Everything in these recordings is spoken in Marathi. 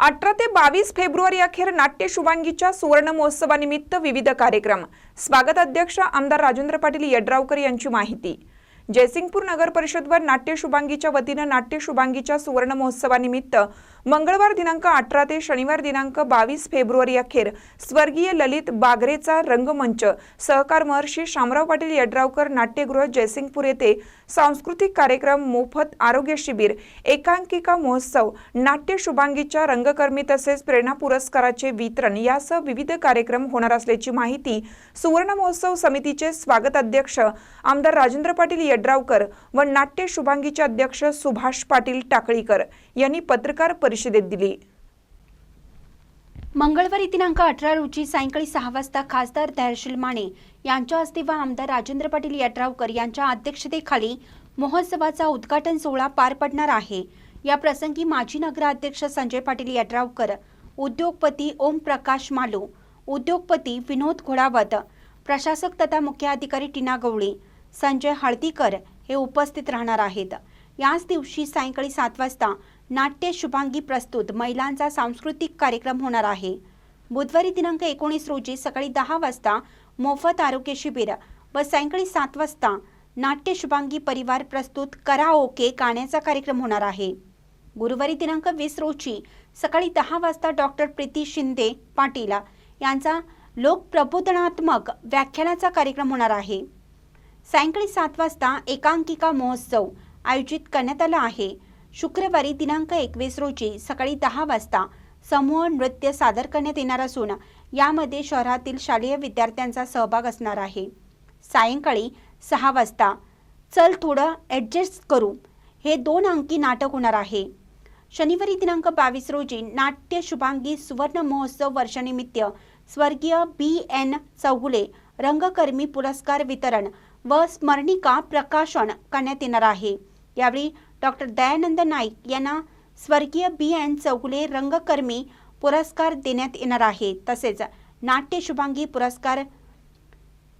अठरा ते बावीस फेब्रुवारी अखेर नाट्य शुभांगीच्या सुवर्ण महोत्सवानिमित्त विविध कार्यक्रम. स्वागत अध्यक्ष आमदार राजेंद्र पाटील यड्रावकर यांची माहिती. जयसिंगपूर नगर परिषदवर नाट्य शुभांगीच्या वतीनं नाट्य शुभांगीच्या सुवर्ण महोत्सवानिमित्त मंगळवार दिनांक अठरा ते शनिवार दिनांक बावीस फेब्रुवारी अखेर स्वर्गीय ललित बागरेचा रंगमंच. सहकार महर्षी शामराव पाटील यड्रावकर नाट्यगृह जयसिंगपूर येथे सांस्कृतिक कार्यक्रम मोफत आरोग्य शिबिर एकांकिका महोत्सव नाट्य शुभांगीच्या रंगकर्मी तसेच प्रेरणा पुरस्काराचे वितरण यासह विविध कार्यक्रम होणार असल्याची माहिती सुवर्ण महोत्सव समितीचे स्वागत अध्यक्ष आमदार राजेंद्र पाटील यड्रावकर व नाट्य शुभांगीचे अध्यक्ष सुभाष पाटील टाकळीकर यांनी पत्रकार परिषदेत दिली. मंगळवारी दिनांक अठरा रोजी सायंकाळी सहा वाजता खासदार धैर्यशील माने यांच्या हस्ते व आमदार राजेंद्र पाटील यड्रावकर यांच्या अध्यक्षतेखाली महोत्सवाचा उद्घाटन सोहळा पार पडणार आहे. या प्रसंगी माजी नगराध्यक्ष संजय पाटील यड्रावकर उद्योगपती ओम प्रकाश मालू उद्योगपती विनोद घोडावत प्रशासक तथा मुख्य अधिकारी टीना गवळी संजय हळदीकर हे उपस्थित राहणार आहेत. याच दिवशी सायंकाळी सात वाजता नाट्य शुभांगी प्रस्तुत महिलांचा सांस्कृतिक कार्यक्रम होणार आहे. बुधवारी दिनांक एकोणीस रोजी सकाळी दहा वाजता मोफत आरोग्य शिबिर व सायंकाळी सात वाजता नाट्य शुभांगी परिवार प्रस्तुत करा ओके गाण्याचा कार्यक्रम होणार आहे. गुरुवारी दिनांक वीस रोजी सकाळी दहा वाजता डॉक्टर प्रीती शिंदे पाटील यांचा लोकप्रबोधनात्मक व्याख्यानाचा कार्यक्रम होणार आहे. सायंकाळी सात वाजता एकांकिका महोत्सव आयोजित करण्यात आला आहे. शुक्रवारी दिनांक एकवीस रोजी सकाळी दहा वाजता समूह नृत्य सादर करण्यात येणार असून यामध्ये शहरातील शालेय विद्यार्थ्यांचा सहभाग असणार आहे. सायंकाळी सहा वाजता चल थोडं ॲडजस्ट करू हे दोन अंकी नाटक होणार आहे. शनिवारी दिनांक बावीस रोजी नाट्य शुभांगी सुवर्ण महोत्सव वर्षानिमित्त स्वर्गीय बी एन चौगुले रंगकर्मी पुरस्कार वितरण व स्मरणिका प्रकाशन करण्यात येणार आहे. यावेळी डॉक्टर दयानंद नाईक यांना स्वर्गीय बी एन चौगुले रंगकर्मी पुरस्कार देण्यात येणार आहे. तसेच नाट्य शुभांगी पुरस्कार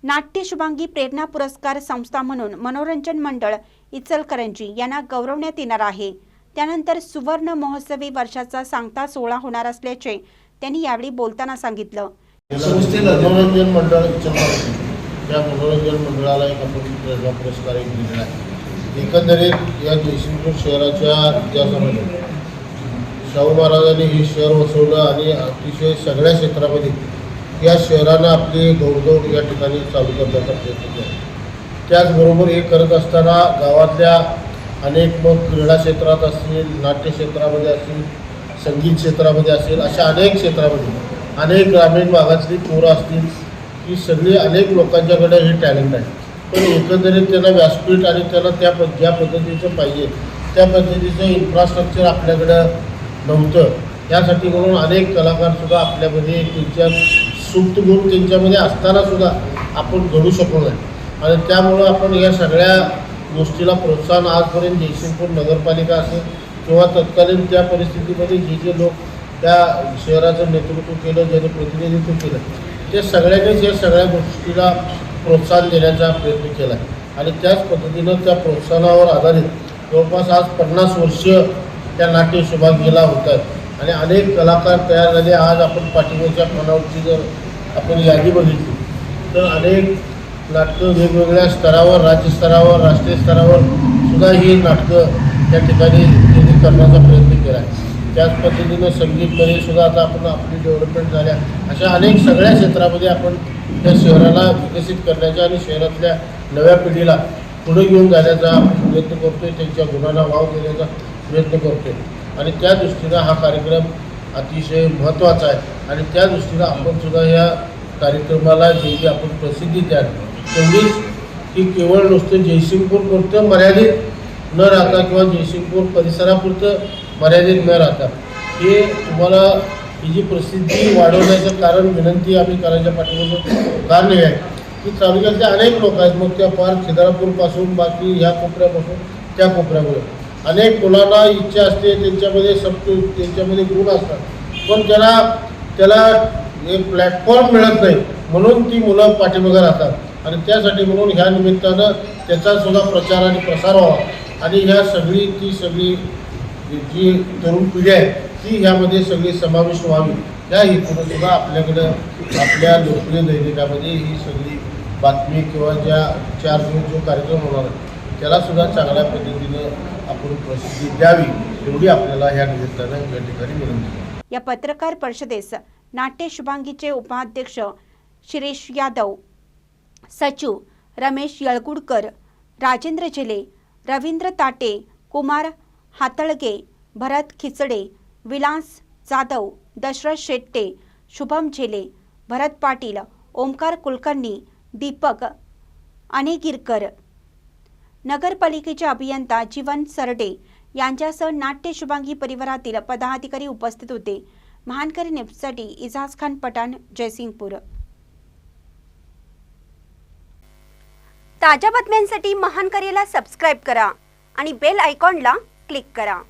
नाट्य शुभांगी प्रेरणा पुरस्कार संस्था म्हणून मनोरंजन मंडळ इचलकरंजी यांना गौरवण्यात येणार आहे. त्यानंतर सुवर्ण महोत्सवी वर्षाचा सांगता सोहळा होणार असल्याचे त्यांनी यावेळी बोलताना सांगितलं. त्या मनोरंजन या मनोरंजन मंडळाला एक आपण पुरस्कार एक दिलेला आहे. एकंदरीत या जयसिंगपूर शहराच्या इतिहासामध्ये शाहू महाराजांनी हे शहर वसवलं आणि अतिशय सगळ्या क्षेत्रामध्ये या शहरानं आपली दौडदौड या ठिकाणी चालू करण्याचा प्रयत्न केला. त्याचबरोबर हे करत असताना गावातल्या अनेक मग क्रीडा क्षेत्रात असतील नाट्य क्षेत्रामध्ये असतील संगीत क्षेत्रामध्ये असेल अशा अनेक क्षेत्रामध्ये अनेक ग्रामीण भागातली पोरं असतील. ही सगळी अनेक लोकांच्याकडे हे टॅलेंट आहे. पण एकंदरीत त्यांना व्यासपीठ आणि त्याला त्या पद ज्या पद्धतीचं पाहिजे त्या पद्धतीचं इन्फ्रास्ट्रक्चर आपल्याकडं नव्हतं. त्यासाठी म्हणून अनेक कलाकारसुद्धा आपल्यामध्ये त्यांच्या सुप्त गुण त्यांच्यामध्ये असतानासुद्धा आपण घडू शकलो नाही. आणि त्यामुळं आपण या सगळ्या गोष्टीला प्रोत्साहन आजपर्यंत जयसिंगपूर नगरपालिका असेल किंवा तत्कालीन त्या परिस्थितीमध्ये जे जे लोक त्या शहराचं नेतृत्व केलं ज्याचं प्रतिनिधित्व केलं ते सगळ्यांनीच या सगळ्या गोष्टीला प्रोत्साहन देण्याचा प्रयत्न केला. आहे आणि त्याच पद्धतीनं त्या प्रोत्साहनावर आधारित जवळपास आज पन्नास वर्ष त्या नाट्य शुभांगीला होत. आहेत आणि अनेक कलाकार तयार झाले. आज आपण पाठीमागच्या पानावरची जर आपण यादी बघितली तर अनेक नाटकं वेगवेगळ्या स्तरावर राज्यस्तरावर राष्ट्रीय स्तरावर सुद्धा ही नाटकं त्या ठिकाणी त्यांनी करण्याचा प्रयत्न केला. आहे त्याच पद्धतीनं संगीतमध्ये सुद्धा आता आपण आपली डेव्हलपमेंट झाल्या. अशा अनेक सगळ्या क्षेत्रामध्ये आपण त्या शहराला विकसित करण्याचा आणि शहरातल्या नव्या पिढीला पुढे घेऊन जाण्याचा आपण प्रयत्न करतोय त्यांच्या गुणांना वाव देण्याचा प्रयत्न करतोय. आणि त्या दृष्टीनं हा कार्यक्रम अतिशय महत्त्वाचा आहे. आणि त्या दृष्टीनं आपण सुद्धा या कार्यक्रमाला जे आपण प्रसिद्धी द्याल तेवढीच की केवळ नुसतं जयसिंगपूरपुरतं मर्यादित न राहता किंवा जयसिंगपूर परिसरापुरतं मर्यादित न राहता. हे तुम्हाला ही जी प्रसिद्धी वाढवण्याचं कारण विनंती आम्ही करायच्या पाठीमागून कारण हे आहे. की तालुक्यातले अनेक लोक आहेत मग त्या पार खिद्रापूरपासून बाकी ह्या कोपऱ्यापासून त्या कोपऱ्यामुळे. अनेक मुलांना इच्छा असते त्यांच्यामध्ये सप्त त्यांच्यामध्ये गुण असतात. पण त्याला त्याला एक प्लॅटफॉर्म मिळत नाही म्हणून ती मुलं पाठीमागं राहतात. आणि त्यासाठी म्हणून ह्या निमित्तानं त्याचा सुद्धा प्रचार आणि प्रसार व्हावा. आणि ह्या सगळी ती सगळी जी तरुण पिढी आहे ती यामध्ये सगळी समाविष्ट व्हावी. त्या हेतून सुद्धा आपल्याकडं आपल्या लोकप्रिय दैनिकामध्ये ही सगळी बातमी किंवा ज्या चार दिवस जो कार्यक्रम होणार आहे त्याला सुद्धा चांगल्या पद्धतीनं आपण प्रसिद्धी द्यावी एवढी आपल्याला ह्या निमित्तानं या ठिकाणी विनंती या पत्रकार परिषदेस नाट्य शुभांगीचे उपाध्यक्ष शिरीष यादव सचिव रमेश यळगुडकर राजेंद्र झेले रवींद्र ताटे कुमार हातळगे भरत खिचडे विलास जाधव दशरथ शेट्टे शुभम झेले भरत पाटील ओमकार कुलकर्णी दीपक अनेगिरकर. नगरपालिकेचे अभियंता जीवन सरडे यांच्यासह नाट्य शुभांगी परिवारातील पदाधिकारी उपस्थित होते. महानकरी नेपसाठी इजाज खान पठाण जयसिंगपूर. ताज्या बातम्यांसाठी महानकरीला सबस्क्राईब करा आणि बेल आयकॉनला क्लिक करा.